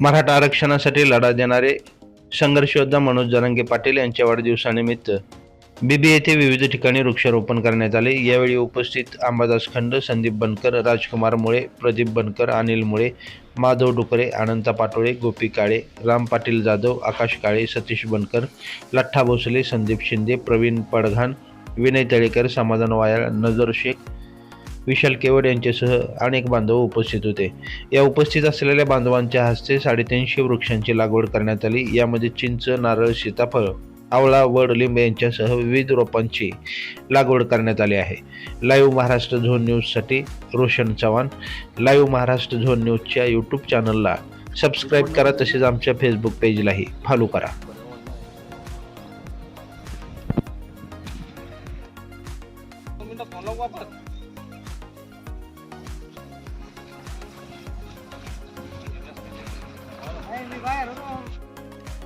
मराठा आरक्षणासाठी लढा देणारे संघर्षयोद्धा मनोज जरांगे पाटील यांच्या वाढदिवसानिमित्त बीबी येथे विविध ठिकाणी वृक्षारोपण करण्यात आले. यावेळी उपस्थित अंबादास खंड संदीप बनकर राजकुमार मुळे प्रदीप बनकर अनिल मुळे माधव डुकरे अनंता पाटोळे गोपी काळे राम पाटील जाधव आकाश काळे सतीश बनकर लठ्ठा भोसले संदीप शिंदे प्रवीण पडघान विनय तळेकर समाधान वायाळ नजर शेख विशाल केवड यांच्यासह अनेक बांधव उपस्थित होते. या उपस्थित असलेल्या बांधवांच्या हस्ते साडेतीनशे वृक्षांची लागवड करण्यात आली. यामध्ये चिंच नारळ सीताफळ आवळा वड लिंब यांच्यासह विविध रोपांची लागवड करण्यात आली आहे. लाईव्ह महाराष्ट्र झोन न्यूजसाठी रोशन चव्हाण. लाईव्ह महाराष्ट्र झोन न्यूजच्या यूट्यूब चॅनलला सबस्क्राईब करा. तसेच आमच्या फेसबुक पेजलाही फॉलो करा. Phone vai, vai.